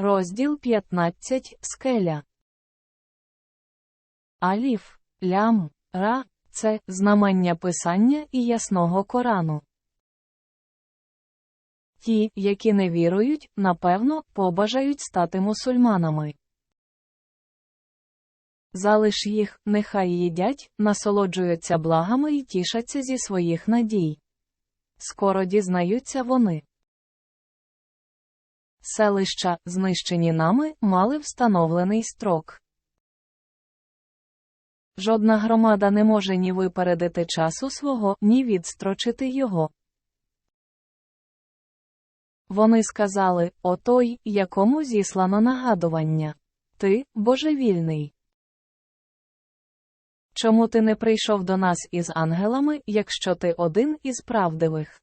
Розділ 15 Скеля. Аліф, лям, ра це знамення писання і ясного Корану. Ті, які не вірують, напевно, побажають стати мусульманами. Залиш їх, нехай їдять, насолоджуються благами і тішаться зі своїх надій. Скоро дізнаються вони. Селища, знищені нами, мали встановлений строк. Жодна громада не може ні випередити часу свого, ні відстрочити його. Вони сказали о той, якому зіслано нагадування. Ти, божевільний. Чому ти не прийшов до нас із ангелами, якщо ти один із правдивих?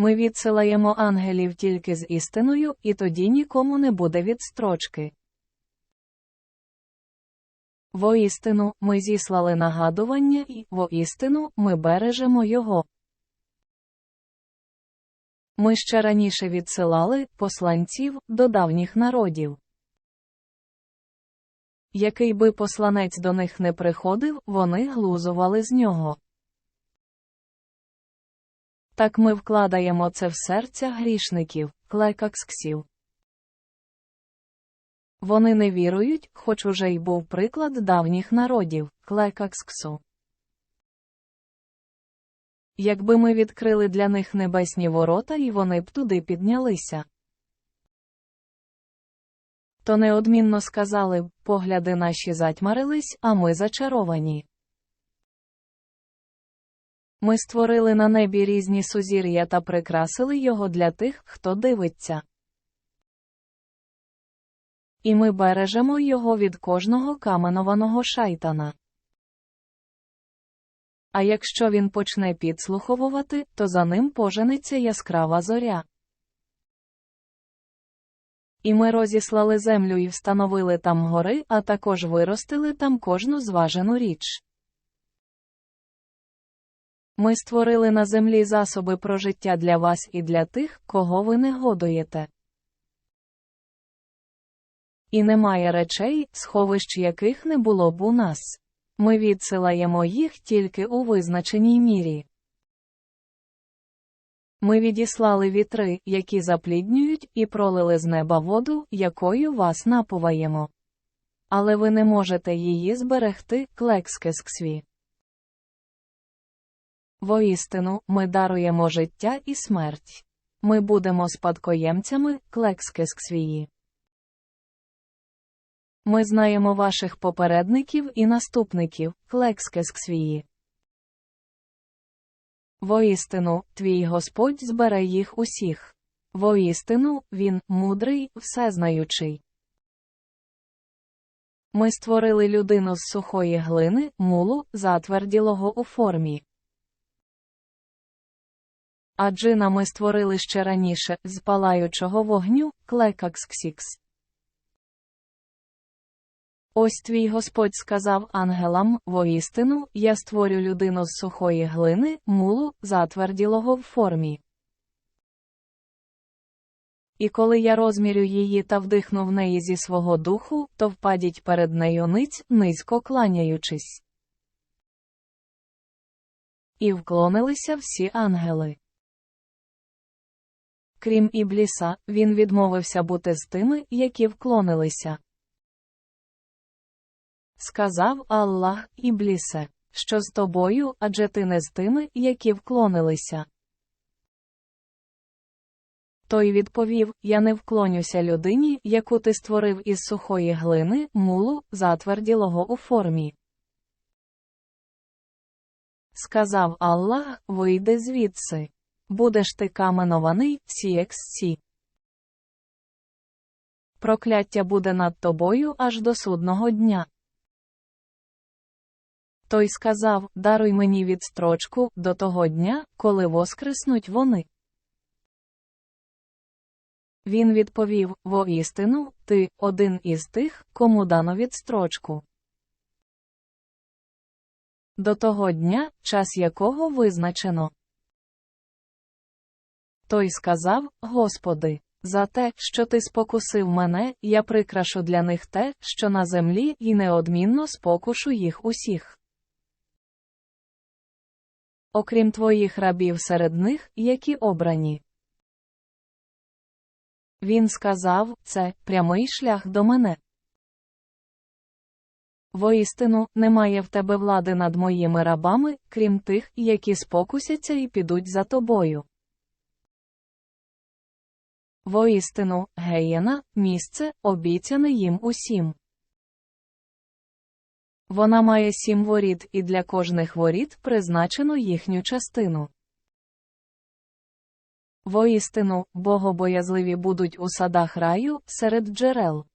Ми відсилаємо ангелів тільки з істиною, і тоді нікому не буде відстрочки. Воістину, ми зіслали нагадування і, воістину, ми бережемо його. Ми ще раніше відсилали посланців до давніх народів. Який би посланець до них не приходив, вони глузували з нього. Так ми вкладаємо це в серця грішників, клекаксксів. Вони не вірують, хоч уже й був приклад давніх народів, клекаксксу. Якби ми відкрили для них небесні ворота і вони б туди піднялися. То неодмінно сказали б, погляди наші затьмарились, а ми зачаровані. Ми створили на небі різні сузір'я та прикрасили його для тих, хто дивиться. І ми бережемо його від кожного каменованого шайтана. А якщо він почне підслуховувати, то за ним поженеться яскрава зоря. І ми розіслали землю і встановили там гори, а також виростили там кожну зважену річ. Ми створили на землі засоби прожиття для вас і для тих, кого ви не годуєте. І немає речей, сховищ яких не було б у нас. Ми відсилаємо їх тільки у визначеній мірі. Ми відіслали вітри, які запліднюють, і пролили з неба воду, якою вас напуваємо. Але ви не можете її зберегти, клекскесксві. Воістину, ми даруємо життя і смерть. Ми будемо спадкоємцями, клекскесксвії. Ми знаємо ваших попередників і наступників, клекскесксвії. Воістину, твій Господь збере їх усіх. Воістину, Він мудрий, всезнаючий. Ми створили людину з сухої глини, мулу, затверділого у формі. А джина ми створили ще раніше з палаючого вогню, клекаксксікс. Ось твій Господь сказав ангелам, воістину, я створю людину з сухої глини, мулу, затверділого в формі. І коли я розмірю її та вдихну в неї зі свого духу, то впадіть перед нею ниць, низько кланяючись. І вклонилися всі ангели. Крім Ібліса, він відмовився бути з тими, які вклонилися. Сказав Аллах Іблісе, що з тобою, адже ти не з тими, які вклонилися. Той відповів: Я не вклонюся людині, яку ти створив із сухої глини, мулу, затверділого у формі. Сказав Аллах, вийди звідси. Будеш ти каменований, сіексі. Прокляття буде над тобою аж до судного дня. Той сказав: Даруй мені відстрочку до того дня, коли воскреснуть вони. Він відповів: Воістину, ти один із тих, кому дано відстрочку. До того дня, час якого визначено. Той сказав: Господи, За те, що ти спокусив мене, я прикрашу для них те, що на землі, і неодмінно спокушу їх усіх. Окрім твоїх рабів серед них, які обрані. Він сказав це прямий шлях до мене. Воістину, немає в тебе влади над моїми рабами, крім тих, які спокусяться і підуть за тобою. Воістину, геєна, місце, обіцяне їм усім. Вона має сім воріт, і для кожних воріт призначено їхню частину. Воістину, богобоязливі будуть у садах раю, серед джерел.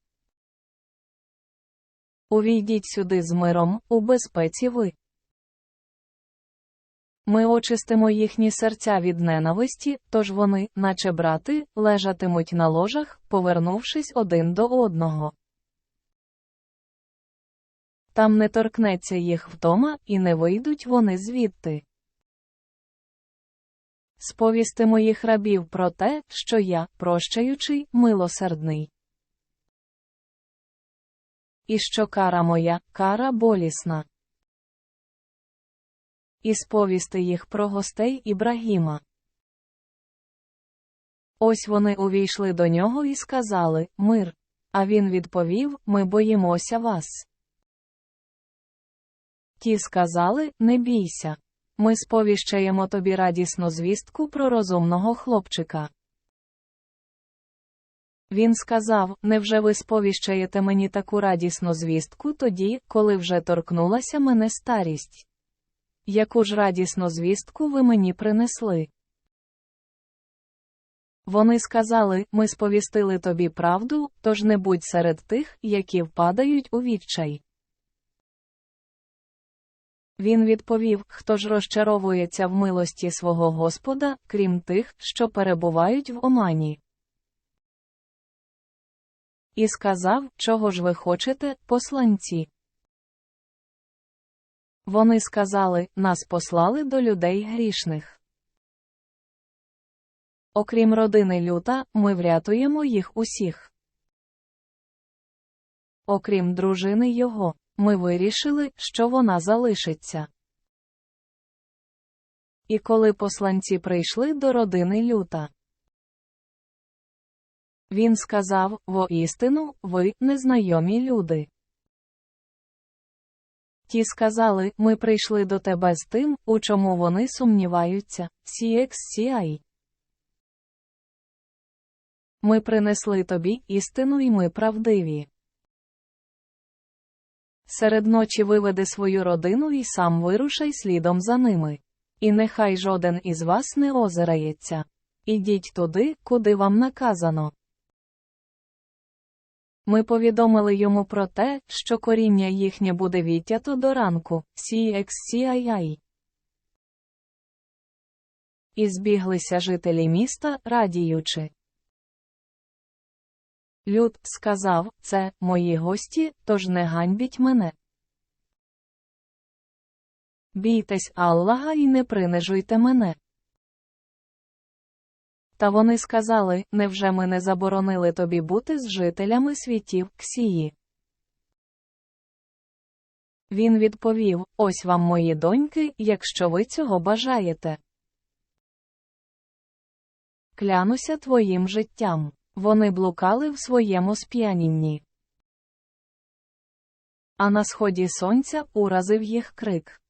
Увійдіть сюди з миром, у безпеці ви. Ми очистимо їхні серця від ненависті, тож вони, наче брати, лежатимуть на ложах, повернувшись один до одного. Там не торкнеться їх вдома, і не вийдуть вони звідти. Сповісти моїх рабів про те, що я, прощаючий, милосердний. І що кара моя, кара болісна. І сповісти їх про гостей Ібрагіма. Ось вони увійшли до нього і сказали Мир. А він відповів Ми боїмося вас. Ті сказали Не бійся. Ми сповіщаємо тобі радісну звістку про розумного хлопчика. Він сказав Невже ви сповіщаєте мені таку радісну звістку тоді, коли вже торкнулася мене старість? Яку ж радісну звістку ви мені принесли? Вони сказали Ми сповістили тобі правду, тож не будь серед тих, які впадають у відчай. Він відповів, хто ж розчаровується в милості свого Господа, крім тих, що перебувають в омані. І сказав, чого ж ви хочете, посланці. Вони сказали, нас послали до людей грішних. Окрім родини люта, ми врятуємо їх усіх. Окрім дружини його, ми вирішили, що вона залишиться. І коли посланці прийшли до родини люта, він сказав воістину, ви незнайомі люди. Ті сказали Ми прийшли до тебе з тим, у чому вони сумніваються. CXCI. Ми принесли тобі істину і ми правдиві. Серед ночі виведи свою родину і сам вирушай слідом за ними. І нехай жоден із вас не озирається. Ідіть туди, куди вам наказано. Ми повідомили йому про те, що коріння їхнє буде відтято до ранку, CXCII. І збіглися жителі міста, радіючи. Люд сказав це мої гості, тож не ганьбіть мене. Бійтесь Аллаха і не принижуйте мене. Та вони сказали невже ми не заборонили тобі бути з жителями світів Ксії? Він відповів Ось вам мої доньки, якщо ви цього бажаєте. Клянуся твоїм життям. Вони блукали в своєму сп'янінні. А на сході сонця уразив їх крик.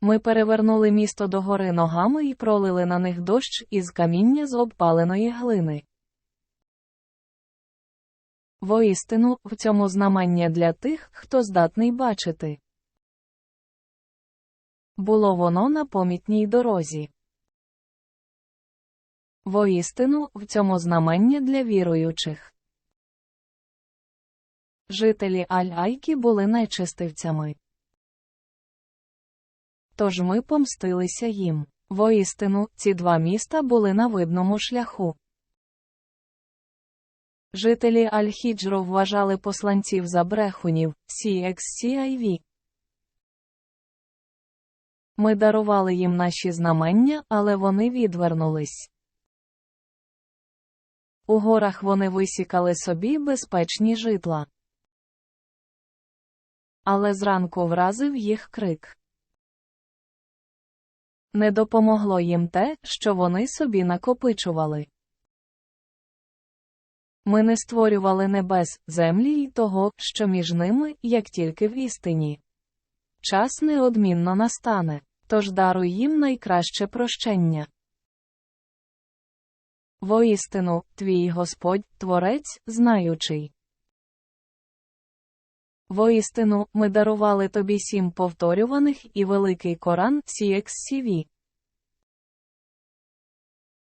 Ми перевернули місто догори ногами і пролили на них дощ із каміння з обпаленої глини. Воістину, в цьому знамення для тих, хто здатний бачити. Було воно на помітній дорозі. Воістину, в цьому знамення для віруючих. Жителі Аль-Айкі були нечистивцями. Тож ми помстилися їм. Воістину, ці два міста були на видному шляху. Жителі Аль-Хіджро вважали посланців за брехунів, CXCIV. Ми дарували їм наші знамення, але вони відвернулись. У горах вони висікали собі безпечні житла. Але зранку вразив їх крик. Не допомогло їм те, що вони собі накопичували. Ми не створювали небес, землі й того, що між ними, як тільки в істині. Час неодмінно настане, тож даруй їм найкраще прощення. Воістину, твій Господь, Творець, знаючий. Воістину, ми дарували тобі сім повторюваних і великий Коран CXCV.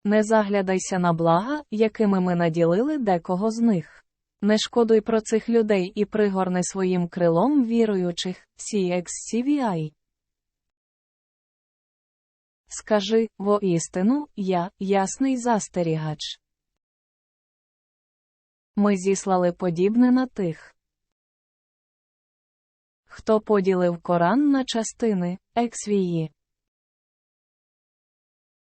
Не заглядайся на блага, якими ми наділили декого з них. Не шкодуй про цих людей і пригорни своїм крилом віруючих CXCVI. Скажи, воістину, я, ясний застерігач. Ми зіслали подібне на тих, хто поділив Коран на частини, ексвії.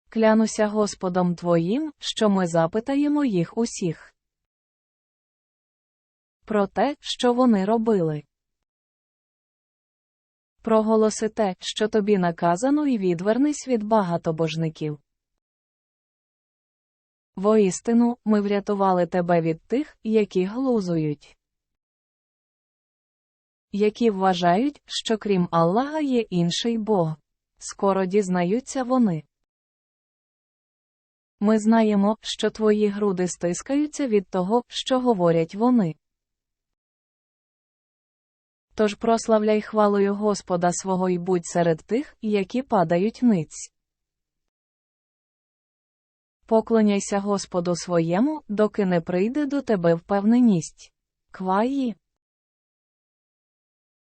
Клянуся Господом твоїм, що ми запитаємо їх усіх. Про те, що вони робили. Проголоси те, що тобі наказано, і відвернись від багатобожників. Воістину, ми врятували тебе від тих, які глузують, які вважають, що крім Аллаха є інший Бог. Скоро дізнаються вони. Ми знаємо, що твої груди стискаються від того, що говорять вони. Тож прославляй хвалою Господа свого і будь серед тих, які падають ниць. Поклоняйся Господу своєму, доки не прийде до тебе впевненість. Кваї.